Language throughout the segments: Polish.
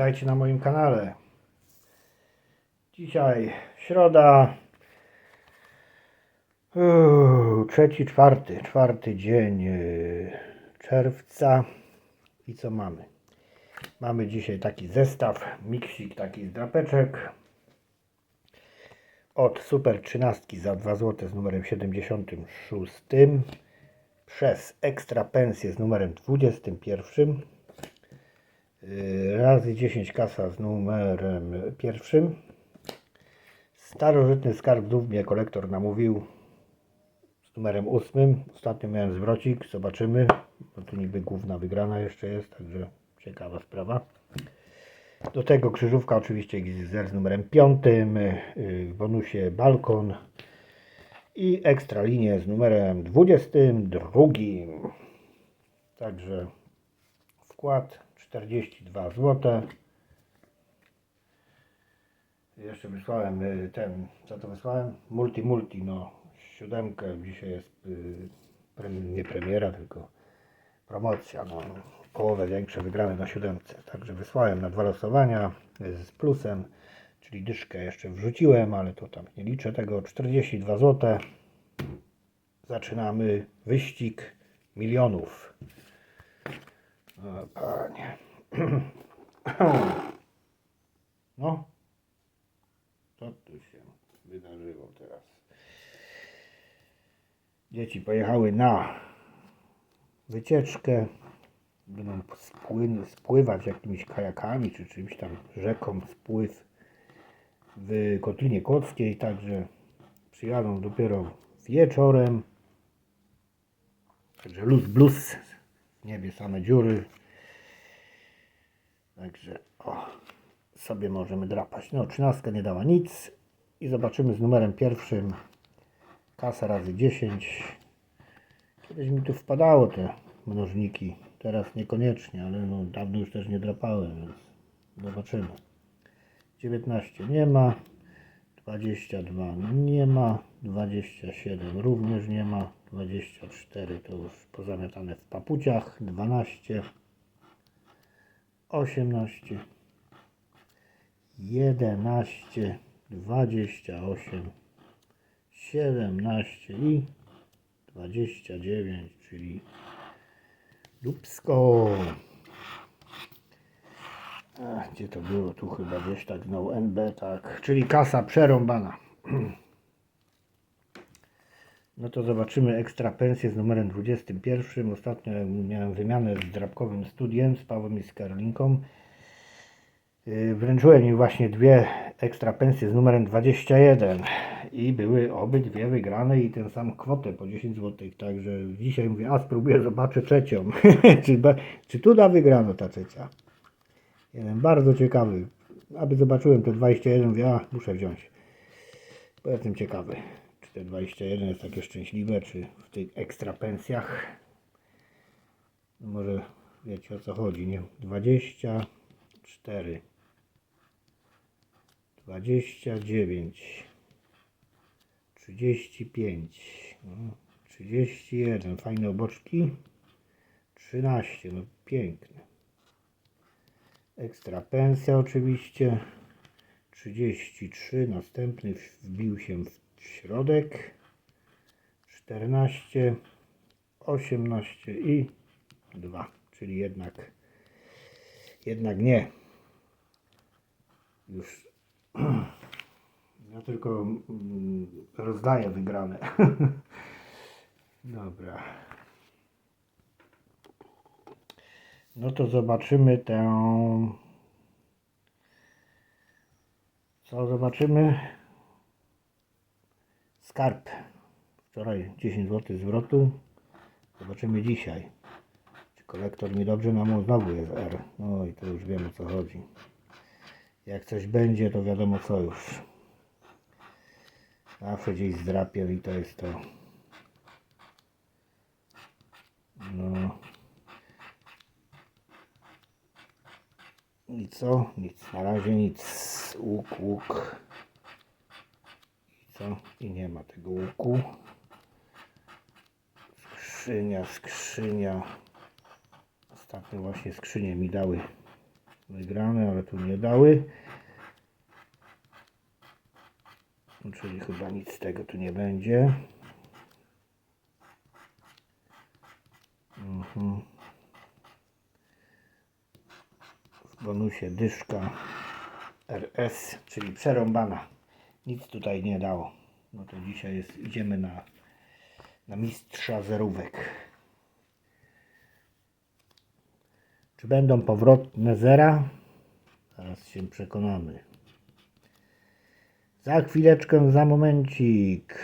Witajcie na moim kanale. Dzisiaj środa, Uuu, trzeci, czwarty, czwarty dzień yy, czerwca. I co mamy? Mamy dzisiaj taki zestaw, miksik taki z drapeczek od Super 13 za 2 zł z numerem 76 przez Ekstra Pensję z numerem 21 Yy, razy 10 kasa z numerem pierwszym. Starożytny skarb znów mnie kolektor namówił z numerem ósmym. Ostatnio miałem zwrocik, zobaczymy. Bo tu niby główna wygrana jeszcze jest, także ciekawa sprawa. Do tego krzyżówka oczywiście XXL z numerem piątym, yy, w bonusie balkon i ekstra linię z numerem 22. Także wkład 42 zł. Jeszcze wysłałem y, ten, co to wysłałem? Multi Multi, no siódemkę, dzisiaj jest y, prem, nie premiera, tylko promocja, no połowę większe wygrane na siódemce. Także wysłałem na dwa losowania y, z plusem, czyli dyszkę jeszcze wrzuciłem, ale to tam nie liczę tego, 42 zł. Zaczynamy wyścig milionów. Panie. No. Co tu się wydarzyło teraz? Dzieci pojechały na wycieczkę. Będą spłyn- spływać jakimiś kajakami czy czymś tam rzeką spływ w Kotlinie Kłodzkiej, także przyjadą dopiero wieczorem. Także luz bluz, niebie same dziury. Także o, sobie możemy drapać. No, trzynastka nie dała nic. I zobaczymy z numerem pierwszym. Kasa razy 10. Kiedyś mi tu wpadało te mnożniki. Teraz niekoniecznie, ale no, dawno już też nie drapałem, więc zobaczymy. 19 nie ma. 22 nie ma. 27 również nie ma. 24 to już pozamiatane w papuciach. 12 18 11 28 17 i 29, czyli Lubsko. A, gdzie to było? Tu chyba gdzieś tak znowu NB, tak. Czyli kasa przerąbana. No to zobaczymy ekstra pensję z numerem 21. Ostatnio miałem wymianę z drapkowym studiem, z Pawłem i z Karolinką. Yy, Wręczyłem im właśnie dwie ekstra pensje z numerem 21 i były obydwie wygrane i tę samą kwotę po 10 zł. Także dzisiaj mówię, a spróbuję, zobaczę trzecią. czy, czy tu da wygrano ta trzecia? Jeden bardzo ciekawy. Aby zobaczyłem te 21, mówię, a muszę wziąć. Bo jestem ciekawy, te 21 jest takie szczęśliwe, czy w tych ekstra pensjach. No może wiecie o co chodzi, nie? 24 29 35 no, 31 fajne oboczki? 13 no piękne. Ekstra pensja oczywiście. 33 następny wbił się w środek 14 18 i 2 czyli jednak jednak nie już ja tylko mm, rozdaję wygrane. Dobra. No to zobaczymy tę. Co zobaczymy? Skarb. Wczoraj 10 zł zwrotu. Zobaczymy dzisiaj. Czy kolektor mi dobrze namówił? Znowu jest R. No i to już wiem o co chodzi. Jak coś będzie, to wiadomo co już. Zawsze gdzieś zdrapię i to jest to. No. I co? Nic. Na razie nic. Łuk, łuk. Co? I nie ma tego łuku. Skrzynia, skrzynia. Ostatnio właśnie skrzynie mi dały wygrane, ale tu nie dały. Czyli chyba nic z tego tu nie będzie. Mhm. W bonusie dyszka RS, czyli przerąbana. Nic tutaj nie dało. No to dzisiaj jest, idziemy na, na mistrza zerówek. Czy będą powrotne zera? Zaraz się przekonamy. Za chwileczkę, za momencik.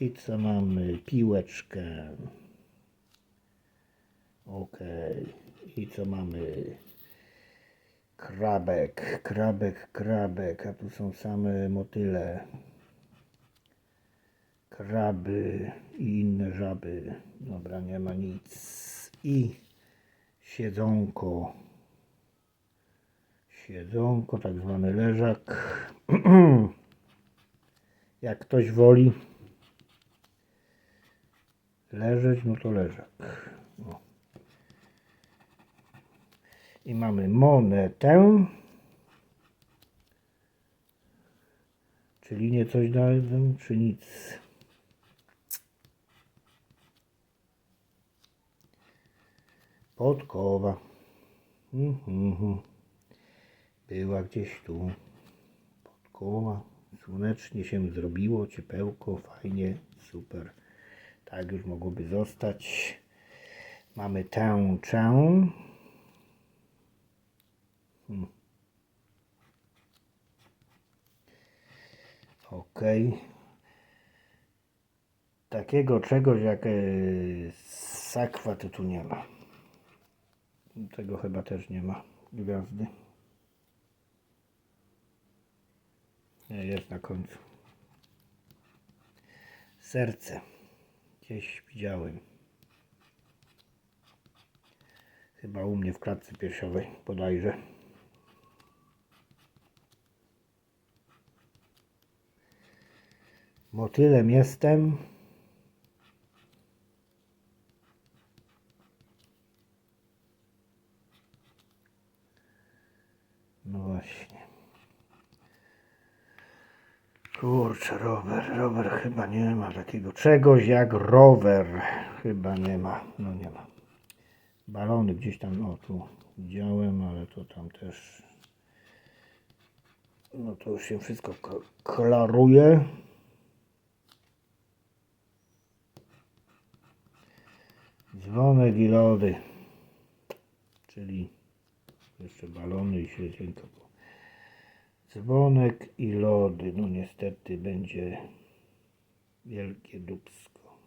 I co mamy? Piłeczkę. Ok. I co mamy? Krabek, krabek, krabek. A tu są same motyle. Kraby i inne żaby. Dobra, nie ma nic. I siedzonko. Siedzonko, tak zwany leżak. Jak ktoś woli leżeć, no to leżak. O. I mamy monetę. Czyli nie coś dałem, czy nic. Podkowa. Mhm. Była gdzieś tu. Podkowa. Słonecznie się zrobiło, ciepełko, fajnie, super. Tak już mogłoby zostać. Mamy tę. Hmm. Ok. Takiego czegoś jak e, sakwa to tu nie ma. Tego chyba też nie ma. Gwiazdy. Nie, jest na końcu. Serce. Gdzieś widziałem. Chyba u mnie w klatce piersiowej bodajże. Motylem jestem. No właśnie. Kurczę, rower, rower chyba nie ma takiego czegoś jak rower. Chyba nie ma, no nie ma. Balony gdzieś tam, o tu widziałem, ale to tam też, no to już się wszystko klaruje. Dzwonek i lody, czyli jeszcze balony i siedzienko. Dzwonek i lody. No niestety będzie wielkie dubsko.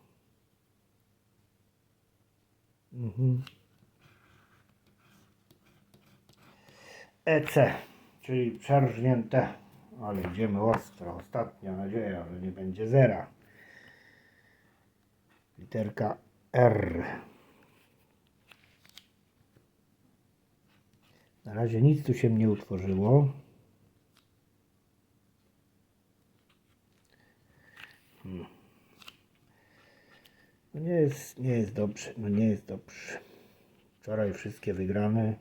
Mhm. EC, czyli przerżnięte, ale idziemy ostro. Ostatnia nadzieja, że nie będzie zera. Literka R. Na razie nic tu się nie utworzyło. No nie jest, nie jest dobrze, no nie jest dobrze. Wczoraj wszystkie wygrane.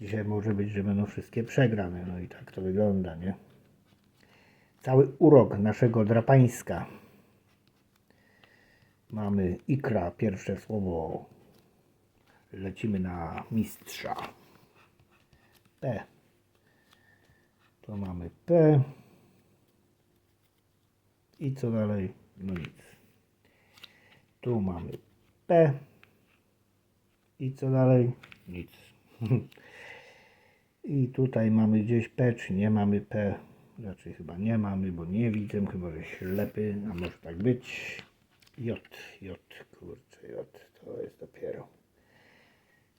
Dzisiaj może być, że będą wszystkie przegrane. No i tak to wygląda, nie? Cały urok naszego drapańska. Mamy ikra, pierwsze słowo. Lecimy na mistrza. P. To mamy P. I co dalej? No nic. Tu mamy P. I co dalej? Nic. I tutaj mamy gdzieś P, czy nie mamy P? Raczej chyba nie mamy, bo nie widzę, chyba że ślepy, a może tak być. J, J, kurczę, J, to jest dopiero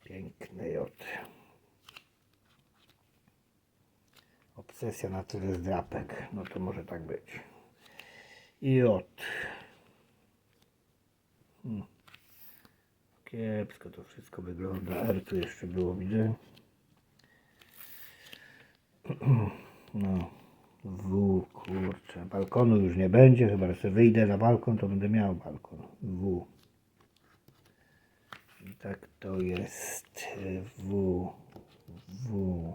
piękne J. Obsesja na tyle zdrapek, no to może tak być. J. Hmm. Kiepsko to wszystko wygląda. R tu jeszcze było, widzę. No. W, kurczę. Balkonu już nie będzie, chyba że sobie wyjdę na balkon, to będę miał balkon. W. I tak to jest. W. W.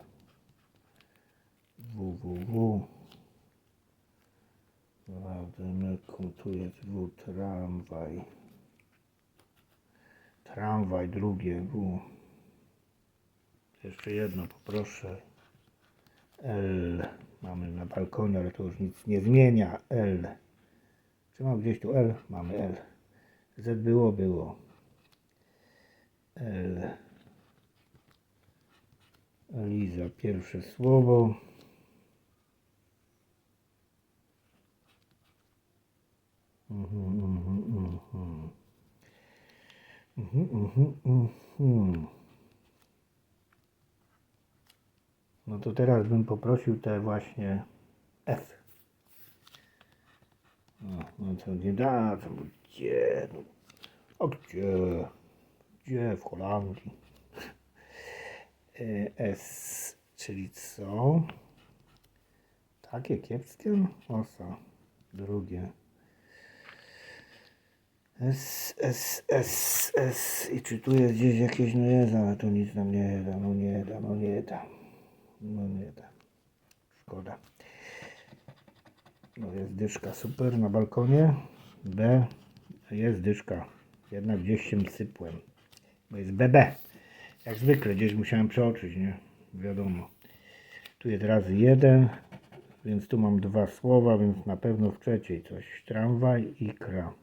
www. Władimir, tu jest W, tramwaj. Tramwaj, drugie W. Jeszcze jedno poproszę. L. Mamy na balkonie, ale to już nic nie zmienia. L. Czy mam gdzieś tu L? Mamy L. Z było, było. L. Liza, pierwsze słowo. Mhm, mhm, mhm. No to teraz bym poprosił te właśnie F. No, no to nie da, to gdzie? No, a gdzie? Gdzie w Holandii? E, S, czyli co? Takie kiepskie? Osa. Drugie. S, S, S, S. I czy tu jest gdzieś jakieś, no jest, ale to nic nam nie da, no nie da, no nie da. No nie da. Szkoda. No jest dyszka, super, na balkonie. B, jest dyszka. Jednak gdzieś się sypłem. Bo jest BB. Jak zwykle, gdzieś musiałem przeoczyć, nie? Wiadomo. Tu jest razy jeden, więc tu mam dwa słowa, więc na pewno w trzeciej coś. Tramwaj i kra.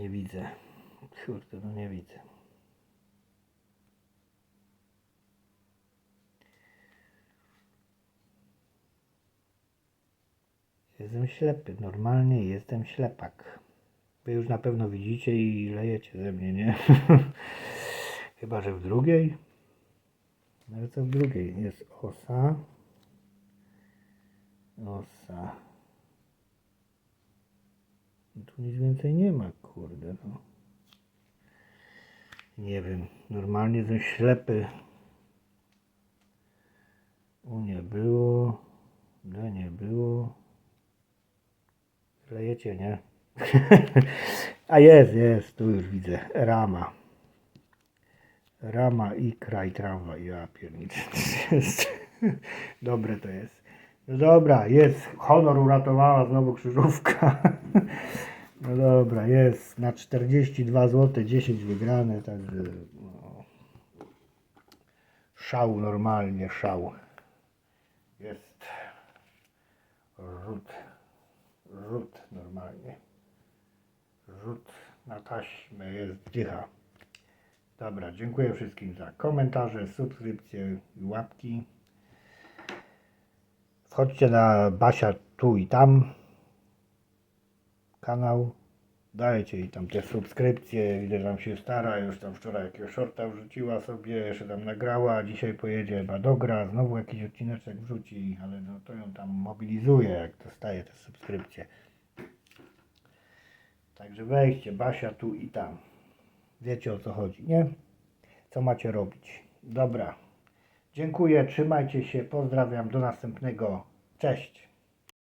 Nie widzę. Kurde, no nie widzę. Jestem ślepy, normalnie jestem ślepak. Wy już na pewno widzicie i lejecie ze mnie, nie? Chyba, że w drugiej. No ale co w drugiej? Jest osa. Osa. I Tu nic więcej nie ma, kurde, no. Nie wiem, normalnie jestem ślepy. U nie było, D nie było. Lejecie, nie? A jest, jest, tu już widzę. Rama. Rama i kraj tramwaj. Ja pierniczę. Dobre to jest. Dobra, jest. Honor uratowała znowu krzyżówka. No dobra, jest. Na 42 zł 10 wygrane, także no. szał normalnie, szał. Jest rzut, rzut normalnie. Rzut na taśmę jest dycha. Dobra, dziękuję wszystkim za komentarze, subskrypcje i łapki. Wchodźcie na Basia tu i tam kanał. Dajcie jej tam te subskrypcje, widzę, że tam się stara, już tam wczoraj jakiegoś shorta wrzuciła sobie, jeszcze tam nagrała, dzisiaj pojedzie chyba dogra, znowu jakiś odcineczek wrzuci, ale no to ją tam mobilizuje, jak dostaje te subskrypcje. Także wejdźcie, Basia tu i tam. Wiecie o co chodzi, nie? Co macie robić. Dobra. Dziękuję, trzymajcie się, pozdrawiam, do następnego. Cześć.